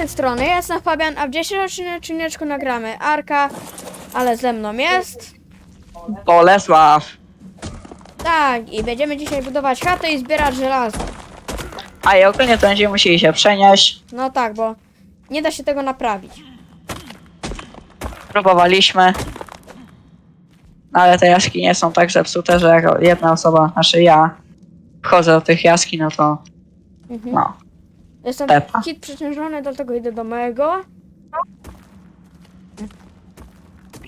tej strony ja jestem Fabian, a w dzisiejszym odcineczku nagramy Arka, ale ze mną jest... Bolesław. Tak, i będziemy dzisiaj budować chatę i zbierać żelazo. A i ogólnie to będziemy musieli się przenieść. No tak, bo nie da się tego naprawić. Próbowaliśmy. No ale te jaskinie są tak zepsute, że jak jedna osoba, znaczy ja, wchodzę do tych jaskiń, no to Mhm. no. Jestem Pepa. kit przeciążony, dlatego idę do mojego.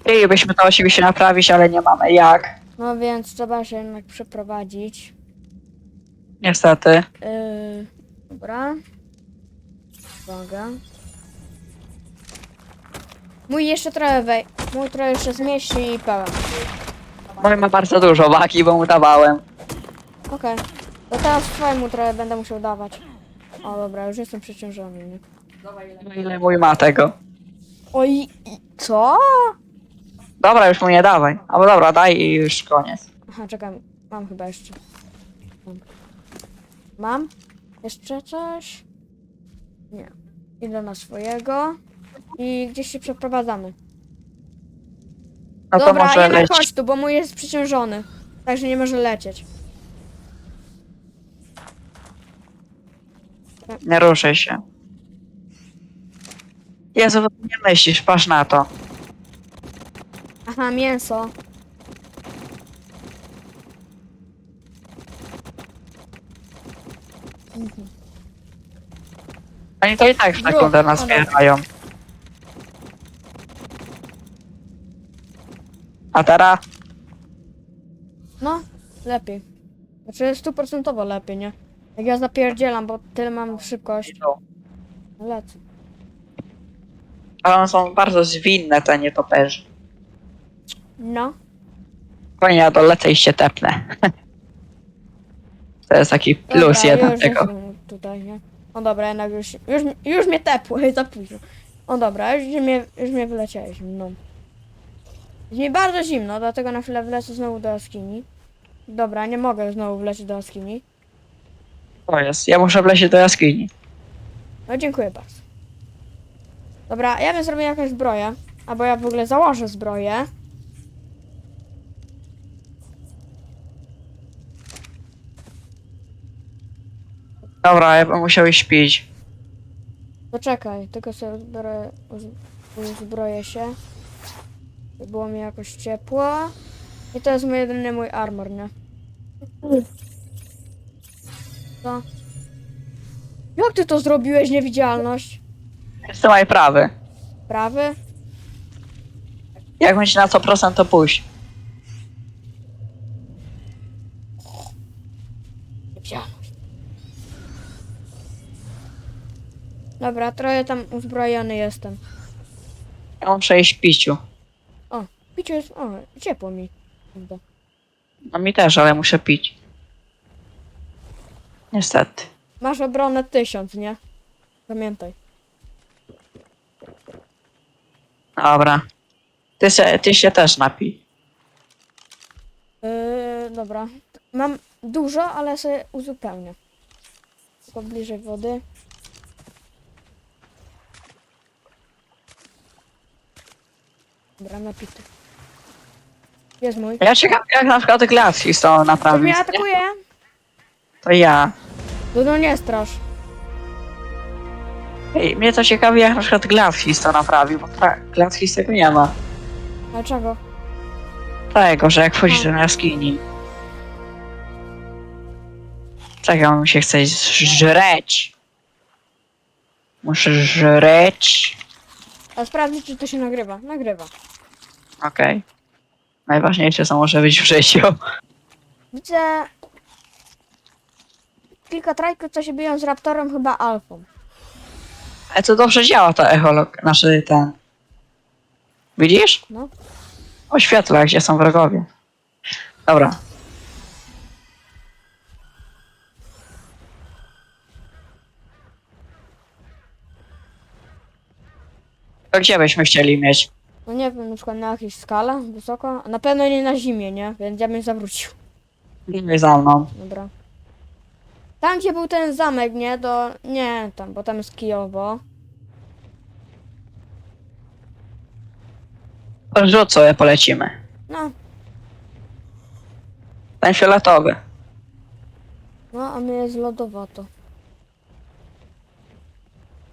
Chcielibyśmy to oczywiście naprawić, ale nie mamy jak. No więc trzeba się jednak przeprowadzić. Niestety. Yy, dobra. Uwaga. Mój jeszcze trochę wej... Mój trochę jeszcze zmieści i pełen. Mój ma bardzo dużo wagi, bo mu dawałem. Okej. To teraz twojemu trochę będę musiał dawać. O dobra, już jestem przeciążony, nie? No ile mój ma tego? Oj, i- co? Dobra, już mu nie dawaj. Albo dobra, daj i już koniec. Aha, czekam. Mam chyba jeszcze. Mam. Mam? Jeszcze coś? Nie. Idę na swojego. I gdzieś się przeprowadzamy. No to Dobra, może jednak leć. chodź tu, bo mój jest przeciążony. Także nie może lecieć. Nie ruszaj się. Jezu, co ty nie myślisz, patrz na to. Aha, mięso. Mhm. Oni to i tak w Bro, sekundę nas zbierają. A teraz? No, lepiej. Znaczy stuprocentowo lepiej, nie? Jak ja zapierdzielam, bo tyle mam szybkość. Lecę. Ale one są bardzo zwinne, te nietoperze. No. Spokojnie, ja dolecę i się tepnę. To jest taki plus Dobra, jeden już tego. jestem tutaj, nie? O dobra, jednak już, już, już mnie tepło, za późno. O dobra, już mnie, już mnie wyleciałeś, no. Jest mi bardzo zimno, dlatego na chwilę wlecę znowu do jaskini. Dobra, nie mogę znowu wlecieć do jaskini. To jest. Ja muszę wlecieć do jaskini. No dziękuję bardzo. Dobra, ja bym zrobił jakąś zbroję. Albo ja w ogóle założę zbroję. Dobra, ja bym musiał iść pić. Poczekaj, tylko sobie zbiorę, uz- uzbroję się. By było mi jakoś ciepło. I to jest mój jedyny mój armor, nie? Co? Jak ty to zrobiłeś, niewidzialność? Jestem maj prawy. Prawy? Jak będzie na 100% to pójść. Niewidzialność. Dobra, trochę tam uzbrojony jestem. Ja muszę iść piciu. O, picie jest... O, ciepło mi. Kurde. No mi też, ale muszę pić. Niestety. Masz obronę tysiąc, nie? Pamiętaj. Dobra. Ty się, ty się też napij. Yy, dobra. Mam dużo, ale sobie uzupełnię. Tylko bliżej wody. Dobra, napity. Jest mój. Ja ciekaw jak na przykład glacji są Ktoś naprawić. mnie atakuje? To ja. No, no nie strasz. Ej, mnie to ciekawi jak na przykład Gladfis to naprawił, bo tra- Gladfis tego nie ma. Dlaczego? Tego, że jak wchodzisz do jaskini. Czekaj, on się chce żreć. Muszę żreć. A sprawdzić, czy to się nagrywa. Nagrywa. Okej. Najważniejsze co może być w życiu. Widzę... Kilka trajków, co się biją z Raptorem, chyba Alfą. Ale to dobrze działa to echolog, znaczy ten. Widzisz? No. Oświetla, gdzie są wrogowie. Dobra. To gdzie byśmy chcieli mieć? No nie wiem, na przykład na jakiejś skale, wysoko. Na pewno nie na zimie, nie? Więc ja bym zawrócił. Idziemy za mną. Dobra. Tam gdzie był ten zamek, nie? Do... Nie, tam, bo tam jest Kijowo. Rzucę, sobie polecimy. No, Ten fioletowy. no, a mnie jest lodowato.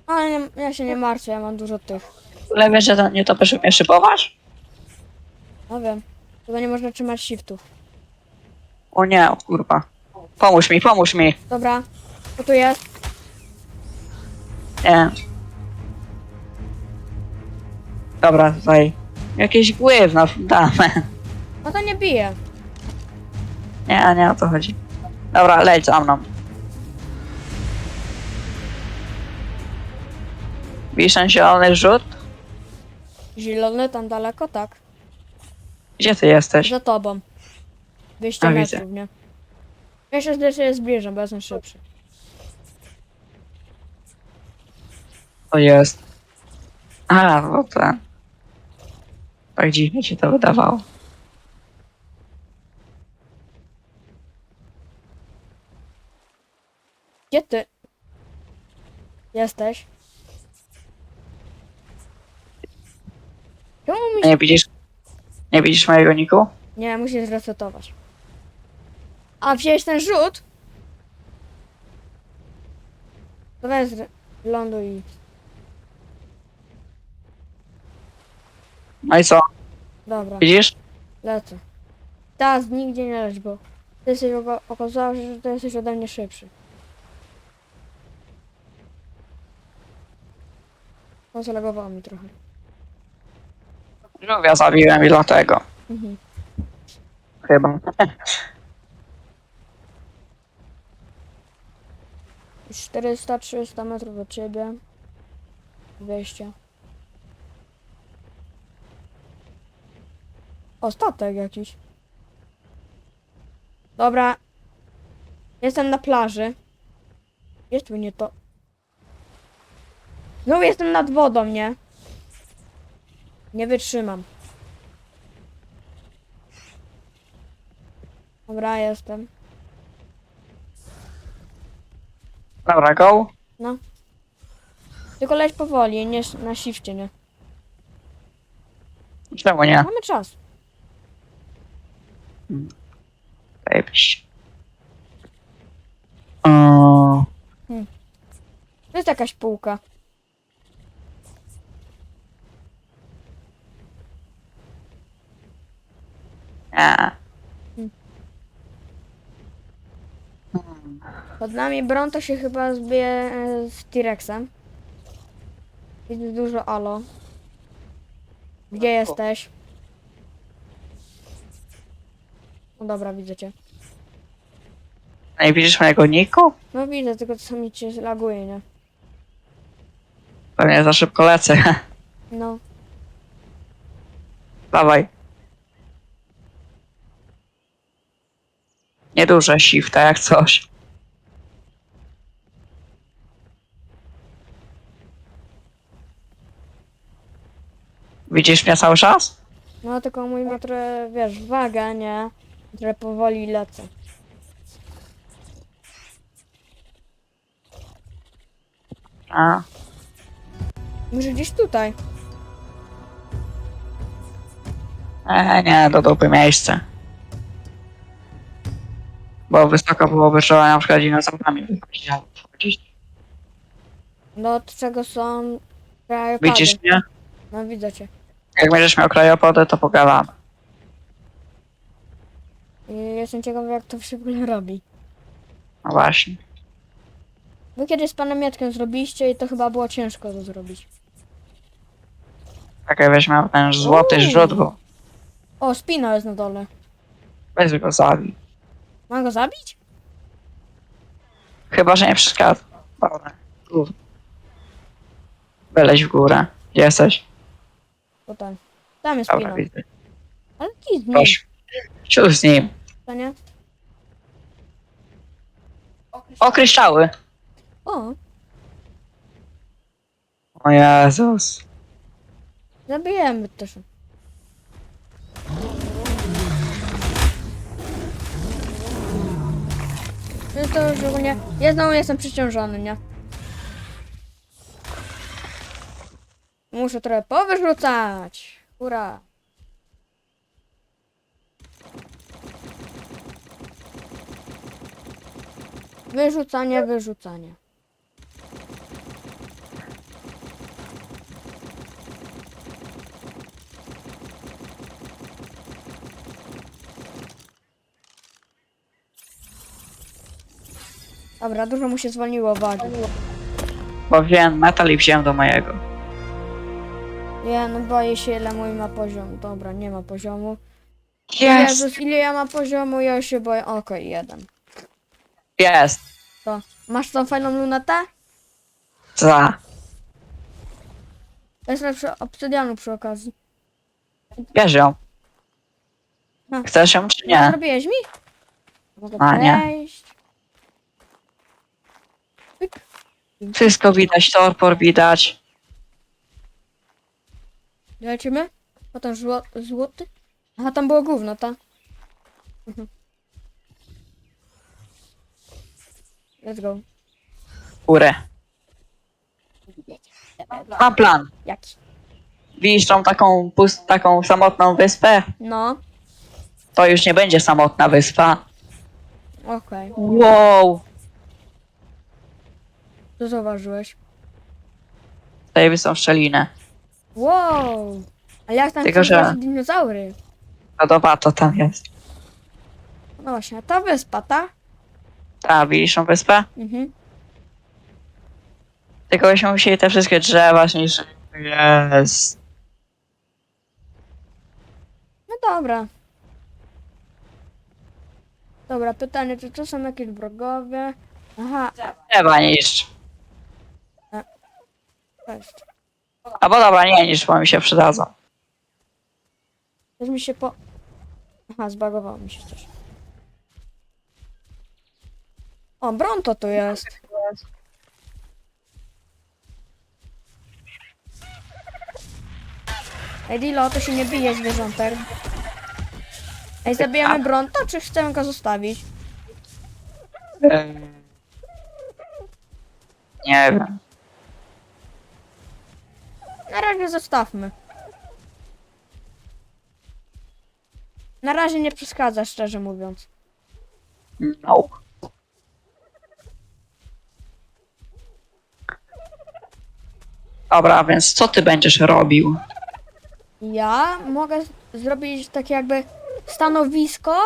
No, ale nie, ja się nie martwię, ja mam dużo tych. Ale wiesz, że to nie to mnie szybowasz? No wiem, chyba nie można trzymać shiftów. O nie, kurwa. Pomóż mi, pomóż mi. Dobra, co tu jest? Nie. Dobra, tutaj. Jakieś główno damy. No to nie bije. Nie, nie o to chodzi. Dobra, leć za mną. Widzisz ten zielony rzut? Zielony tam daleko, tak. Gdzie ty jesteś? Za tobą. 200 A, metrów, widzę. nie? Ja się zdecydowanie się zbliżam, bo jestem szybszy. To jest. A, no ten. Tak dziwnie ci to wydawało. Gdzie ty? Jesteś? Czemu mi się... Nie widzisz? Nie widzisz mojego niku? Nie, musisz zresetować. A wziąłeś ten rzut? To weź ląduj i... No i co? Dobra, Widzisz? lecę. Teraz nigdzie nie leć, bo ty jesteś okazało się, że ty jesteś ode mnie szybszy. No, zalegowało mi trochę. Żółwia zabiłem i dlatego. Mhm. Chyba. 400-300 metrów od ciebie. 200. O, statek jakiś. Dobra. Jestem na plaży. Jest nie to. No jestem nad wodą, nie? Nie wytrzymam. Dobra, jestem. Dobra, go. Tylko leć powoli, nie sz- na shifcie, nie? Czemu nie? Mamy czas. Zajebiście. O, To jest jakaś półka. nie. Pod nami Bron to się chyba zbije e, z T-Rexem. Widzę dużo alo. Gdzie jesteś? No dobra, widzę cię. Nie widzisz mojego niku? No widzę, tylko czasami cię laguje, nie? Pewnie za szybko lecę. No. Dawaj. Nieduże shifta jak coś. Widzisz mnie cały czas? No tylko mój ma trochę, wiesz, wagę, nie? Trochę powoli lecę. A, Może gdzieś tutaj. e, nie, do dupy miejsce. Bo wysoko byłoby trzeba na przykład dinozaurami wychodzić. albo wchodzić. No od czego są krajopady. Widzisz mnie? No widzę cię. Jak będziesz miał krajopodę, to pogadamy. I jestem ciekawy jak to się w ogóle robi. No właśnie. Wy kiedyś z panem Mietkiem zrobiliście i to chyba było ciężko to zrobić. Tak jakbyś miał ten złoty Uuu. rzut, bo O, spina jest na dole. weź go zabij. Mam go zabić? Chyba, że nie przeszkadza. Dobra. Wyleź w górę. Gdzie jesteś? Tam jest Dobra, widzę. Ale kij z nim, Proszę. Z nim. to nie? O, kryształy. O, O Jezus. zabijemy też. No to już ogólnie... Ja znowu jestem przeciążony, nie? Muszę trochę powyrzucać. Hurra. Wyrzucanie, wyrzucanie. Dobra, dużo mu się zwolniło wagi. Bo wziąłem metal i wziąłem do mojego. Ja no boję się ile mój ma poziom. Dobra, nie ma poziomu. Jest! Jezus, ile ja mam poziomu, ja się boję. Okej, jeden. Jest! To. Masz tą fajną lunetę? Za. Jest lepszy obsydianu przy okazji. Bierz ją. No. Chcesz ją czy Nie. nie? Zrobiłeś mi? Mogę A, nie. przejść. Wszystko widać, torpor widać. Lecimy? Potem zło złoty? Aha, tam było gówno, ta. Mhm. Let's go. Górę. Mam plan. Jaki? Widzisz tą taką, pust, taką samotną wyspę? No, To już nie będzie samotna wyspa. okej. Wow! Co zauważyłeś? Tutaj są szczelinę. Wow! Ale jak tam Tylko, że- że... dinozaury? Podoba to tam jest. No właśnie, ta wyspa, ta? Ta, widzisz tą wyspę? Mhm. Tylko byśmy musieli te wszystkie drzewa zniszczyć. Jest. No dobra. Dobra, pytanie, czy to są jakieś wrogowie? Aha, Drzewa niszcz. cześć. Albo dobra, nie bo mi się przydadzą. Też mi się po... Aha, zbagowało mi się coś. O, Bronto tu jest. Ej, Dilo, to się nie bije zwierzątek. Ej, zabijamy Bronto, czy chcemy go zostawić? Eee, Nie wiem. Na razie zostawmy. Na razie nie przeszkadza, szczerze mówiąc. No. Dobra, więc co ty będziesz robił? Ja mogę zrobić takie jakby stanowisko,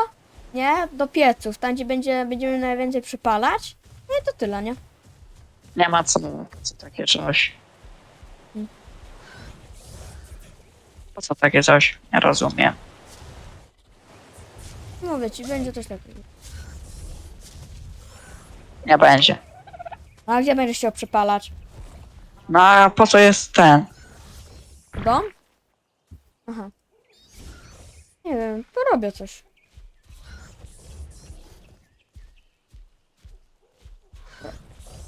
nie? Do pieców, tam gdzie będzie, będziemy najwięcej przypalać. No i to tyle, nie? Nie ma co, co takie coś. Po co takie coś? Nie rozumiem. Mówię ci, będzie coś takiego. Nie będzie. A gdzie będziesz chciał przypalać? No a po co jest ten? Dom? Aha. Nie wiem, porobię coś.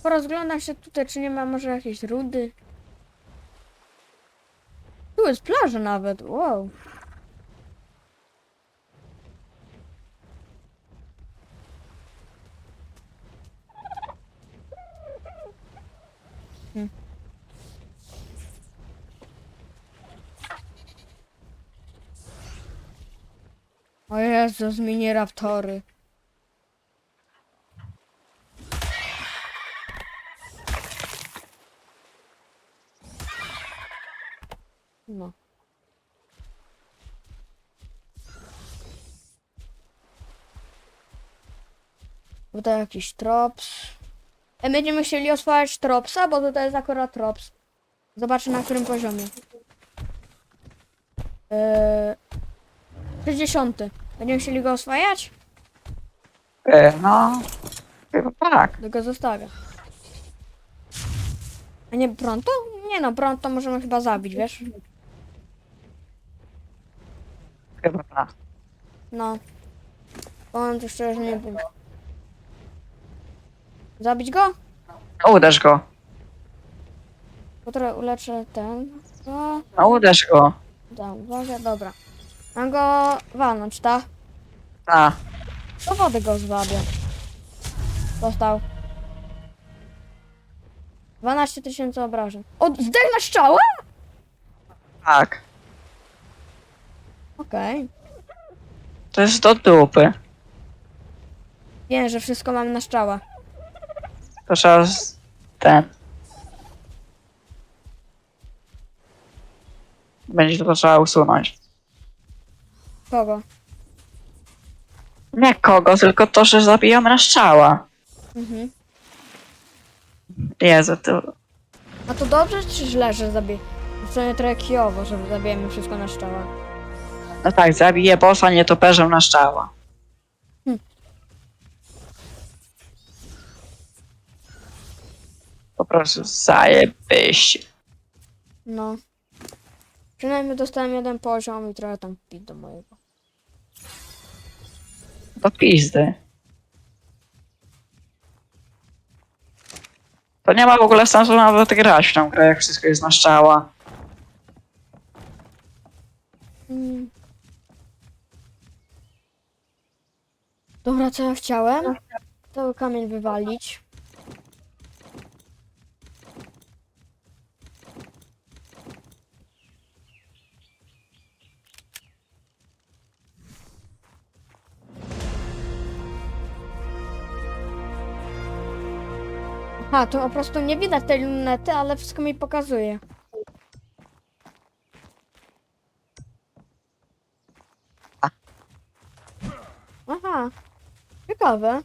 Porozglądam się tutaj, czy nie ma może jakiejś rudy. Tu jest plaża nawet, wow. Hmm. O Jezus, mini raptory. No. Tutaj jakiś trops. E, Będziemy chcieli oswajać tropsa, bo tutaj jest akurat trops. Zobaczę na którym poziomie. Eee, 60. Będziemy chcieli go oswajać? E, no. Chyba tak. To go zostawię. A nie pronto? Nie no, pronto możemy chyba zabić, wiesz? Chyba tak. No. On tu szczerze nie był. Zabić go? No uderz go. Bo trochę uleczę ten. No, No uderz go. dam uwagę, dobra. Mam go walnąć, tak? Ta. Do wody go zwabię. Dostał. 12 tysięcy obrażeń. O, na strzałę? Tak. Okej. To jest do dupy. Wiem, że wszystko mam na strzała. To trzeba z... ten... Będzie to trzeba usunąć. Kogo? Nie kogo, tylko to, że zabijamy na strzała. Mhm. Jezu, to... A to dobrze czy źle, że zabij... W sumie trochę kijowo, że zabijemy wszystko na szczała. No tak, zabiję bossa nietoperzem na strzała. Po prostu zajebyście. No. Przynajmniej dostałem jeden poziom i trochę tam pit do mojego. Do pizdy. To nie ma w ogóle sensu nawet grać w tą grę, jak wszystko jest na strzała. Mm. Dobra, co ja chciałem? Cały kamień wywalić. Aha, to po prostu nie widać tej lunety, ale wszystko mi pokazuje. Aha, ciekawe.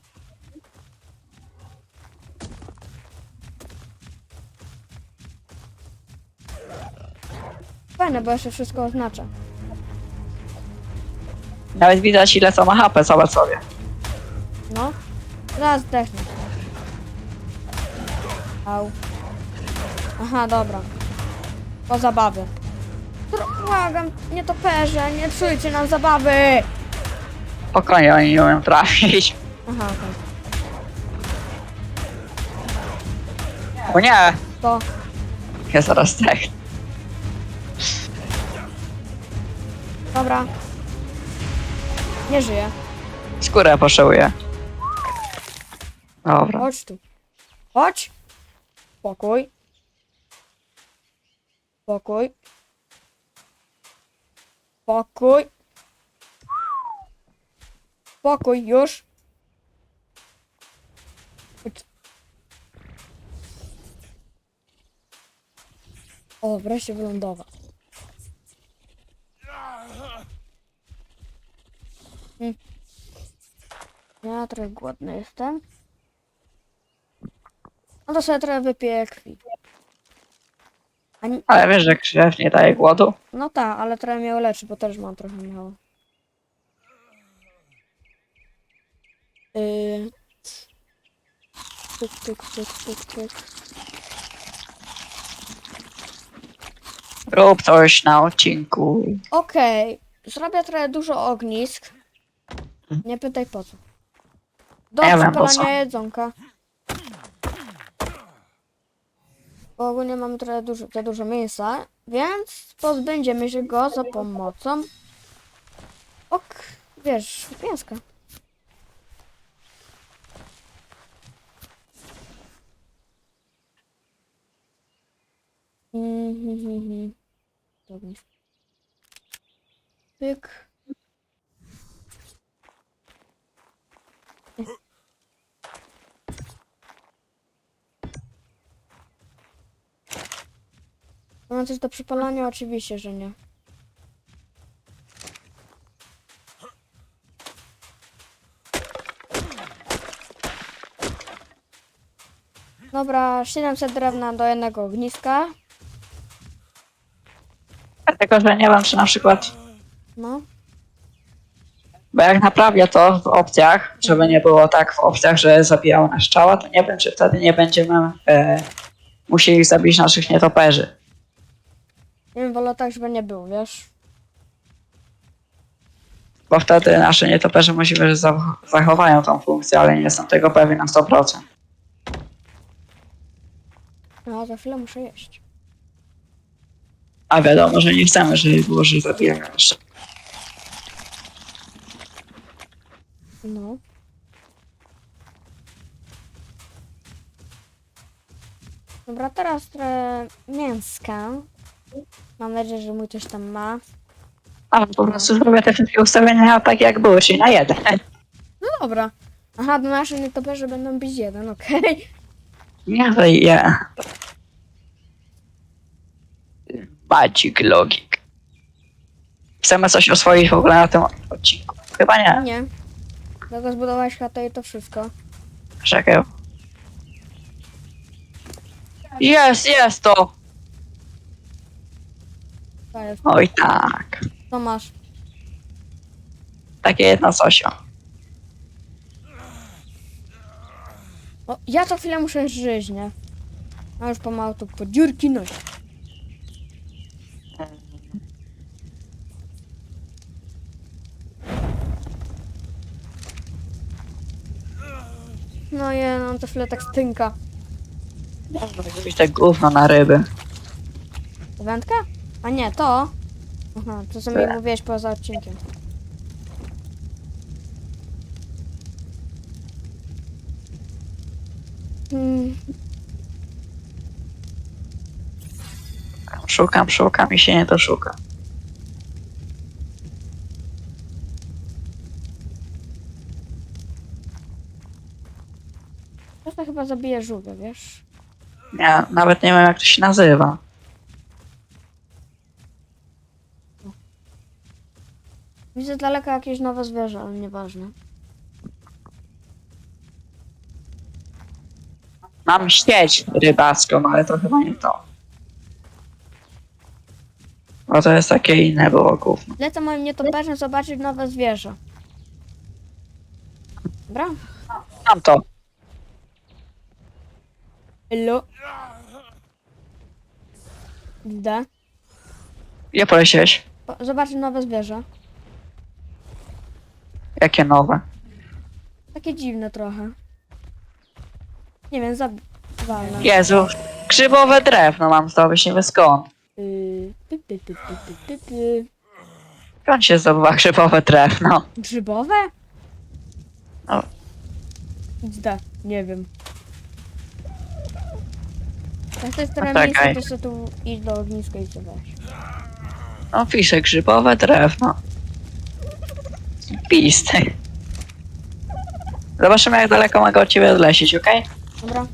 Fajne, bo jeszcze wszystko oznacza. Nawet widać ile to ma HP, zobacz sobie. No, zaraz zdechnę. Au. Aha, dobra. Po zabawy. Błagam, nie toperze, nie psujcie nam zabawy! Spokojnie, oni nie umieją trafić. Aha, okej. O nie! To, Ja zaraz tak. dobra. Nie żyję. Skórę potrzebuję. Dobra. Chodź tu. Chodź. Spokój. Spokój. Spokój. Spokój, już. Chodź. O, wreszcie wylądował. Hmm. Ja trochę głodny jestem. No to sobie trochę wypiję krwi. A nie, Ale wiesz, że krzew nie daje głodu? no tak, ale trochę mnie uleczy, bo też mam trochę mało. Yy... Tyk, tyk, tyk, tyk, tyk. Rób coś na odcinku. Okej, zrobię trochę dużo ognisk. Nie pytaj po co. Do Ja wiem, po przypalania co. jedzonka. Bo ogólnie mamy trochę dużo, za dużo mięsa, więc pozbędziemy się go za pomocą ok, wiesz, mięska. Mhm. Dobra. Pyk. Mam coś do przypalania? Oczywiście, że nie. Dobra, 700 drewna do jednego ogniska. Tylko, że nie wiem, czy na przykład No. Bo jak naprawię to w opcjach, żeby nie było tak w opcjach, że zabijało nas strzała, to nie wiem, czy wtedy nie będziemy e, musieli zabić naszych nietoperzy. Nie wiem, wolę tak, żeby nie było, wiesz? Bo wtedy nasze nietoperze możliwe, że za- zachowają tą funkcję, ale nie jestem tego pewien na 100%. No, za chwilę muszę jeść. A wiadomo, że nie chcemy, żeby było, że zabijają nas. No. Dobra, teraz trochę mięska. Mam nadzieję, że mój też tam ma. A po prostu zrobię te wszystkie ustawienia tak jak były, czyli na jeden. No dobra. Aha, do naszych nietoperzy będą być jeden, okej. Nie wyje. Bacik logik. Chcemy coś oswoić w ogóle na tym odcinku? Chyba nie. Nie. Tylko zbudowałeś chatę i to wszystko. Czekaj. Jest, jest to! Oj tak. Co masz? Takie jedno coś. o. Ja co chwilę muszę żyć, nie? A już pomału tu po dziurki noś. No je, no to chwilę tak stynka. Można zrobić tak gówno na ryby. Wędka? A nie, to. Aha, to co mi mówiłeś poza odcinkiem. Hmm, Szukam, szukam i się nie doszuka. teraz to chyba zabije żółwia, wiesz? Ja nawet nie wiem jak to się nazywa. Widzę z daleka jakieś nowe zwierzę, ale nieważne. Mam sieć rybacką, ale to chyba nie to. Bo to jest takie inne było gówno. Lecę moim nietoperzem zobaczyć nowe zwierzę. Dobra? Mam to. Hello. Idę. Gdzie poleciałeś? Zobaczyć nowe zwierzę. Jakie nowe? Takie dziwne trochę. Nie wiem, zabi... walnę. Jezu, grzybowe drewno mam zdobyć, nie wiem skąd. Y, ty, ty, ty, ty, ty, ty, ty. Skąd się zdobywa grzybowe drewno? Grzybowe? No. XD, nie wiem. Jak to jest trochę czekaj. miejsce, to sobie tu idź do ogniska i co weź. No pisze grzybowe drewno. Pisty. Zobaczymy jak daleko mogę od ciebie odlecieć, okej? Dobra.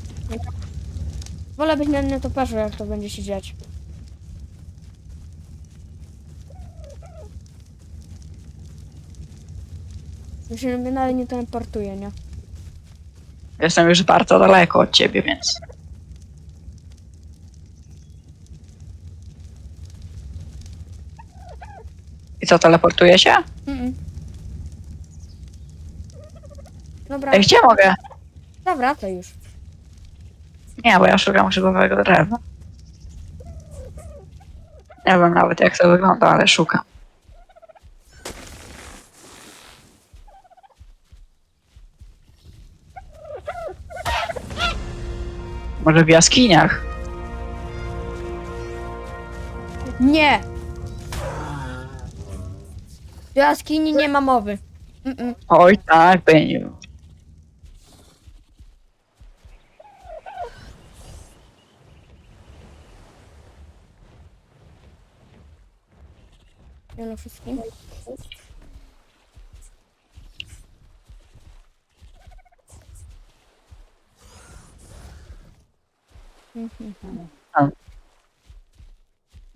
Wolę być na nietoperzu, jak to będzie się dziać. Mi się mnie nawet nie teleportuje, nie? Jestem już bardzo daleko od ciebie, więc... I co, teleportuje się? Mm -mm. Dobra, Ej, gdzie mogę? zawracaj już. Nie, bo ja szukam grzybowego drewna. Nie wiem nawet jak to wygląda, ale szukam. Może w jaskiniach? Nie! W jaskini nie ma mowy. Mm -mm. Oj tak, będzie.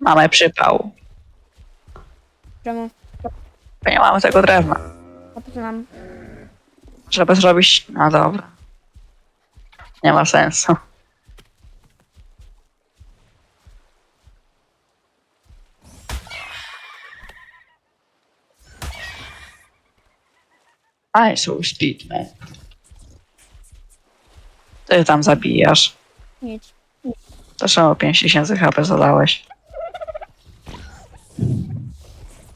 Mamy przypał. Czemu? Bo nie mamy tego drewna. A po co nam? Żeby zrobić... No dobra. Nie ma sensu. I so speed, man. Ty tam zabijasz. Nic. To czemu 5000 HP zadałeś?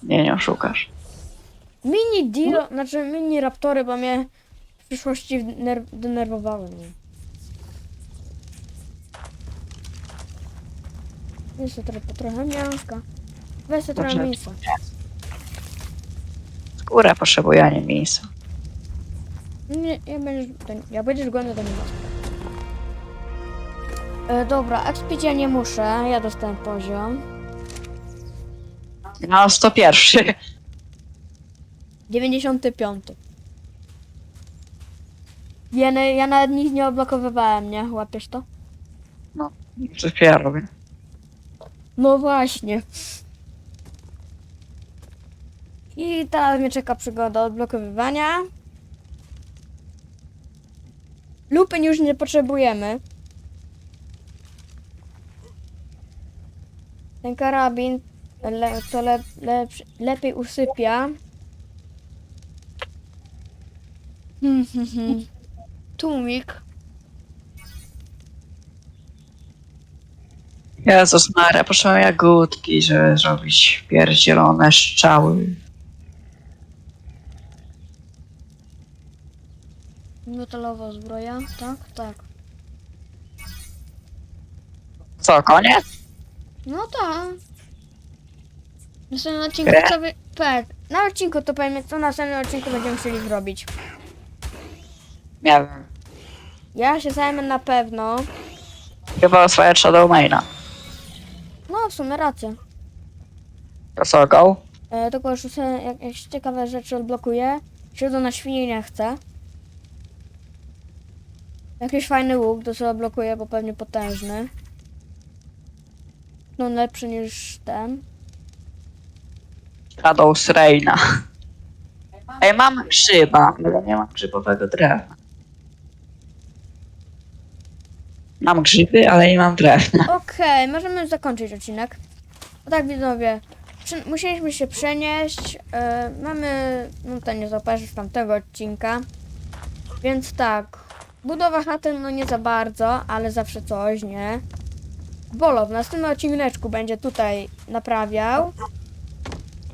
Nie, nie oszukasz. Mini dilo, znaczy mini raptory, bo mnie w przyszłości ner- denerwowały mnie. Weź sobie trochę, trochę mięska. Weź sobie trochę Dobrze. mięsa. Skórę potrzebuję, a nie mięsa. Nie, ja będziesz, to, jak będziesz głodny, to nie ma sprawy. E, dobra, expić ja nie muszę, ja dostałem poziom. No, 101. 95. Ja, na, ja nawet nic nie odblokowywałem, nie? Łapiesz to? No, coś ja robię. No właśnie. I teraz mnie czeka przygoda odblokowywania. Lupy już nie potrzebujemy. Ten karabin le, to le, lepszy- lepiej usypia. Hmm, hmm, hmm. Tłumik. Jezus Maria, potrzebuję jagódki, żeby zrobić pierdzielone strzały. Metalowa zbroja, tak? Tak. Co, koniec? No tak. W następnym odcinku Grę? co wy... Tak, na odcinku to powiemy, co w następnym odcinku będziemy chcieli zrobić. Nie wiem. Ja się zajmę na pewno. Chyba swoje Shadow Maina. No, w sumie rację. To co, go? E, tylko już sobie jak, jakieś ciekawe rzeczy odblokuję. Środu na świnie nie chcę. Jakiś fajny łuk, to sobie odblokuję, bo pewnie potężny. No lepszy niż ten. Shadow z Reina. Ej, mam grzyba, ale nie mam grzybowego drewna. Mam grzyby, ale nie mam drewna. Okej, możemy zakończyć odcinek. No tak, widzowie, musieliśmy się przenieść. E, mamy, no to nie zobaczysz tamtego odcinka. Więc tak, budowa chaty, no nie za bardzo, ale zawsze coś, nie? Bolo w następnym odcineczku będzie tutaj naprawiał.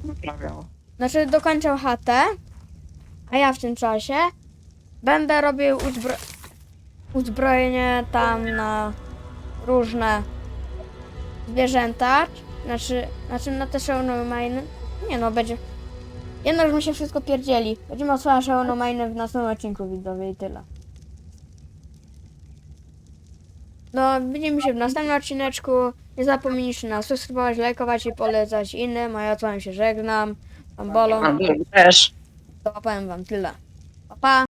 Naprawiał. Znaczy dokończał chatę, a ja w tym czasie będę robił uzbro uzbrojenie tam na różne zwierzęta. Znaczy, znaczy na te Shadow Nie no, będzie... Jedno już mi się wszystko pierdzieli. Będziemy otwierać Shadow w następnym odcinku widzowie i tyle. No, widzimy się w następnym odcineczku. Nie zapomnijcie nas subskrybować, lajkować i polecać innym, a ja z wami się żegnam. Tam bolą. Też. To powiem wam tyle. Pa, pa.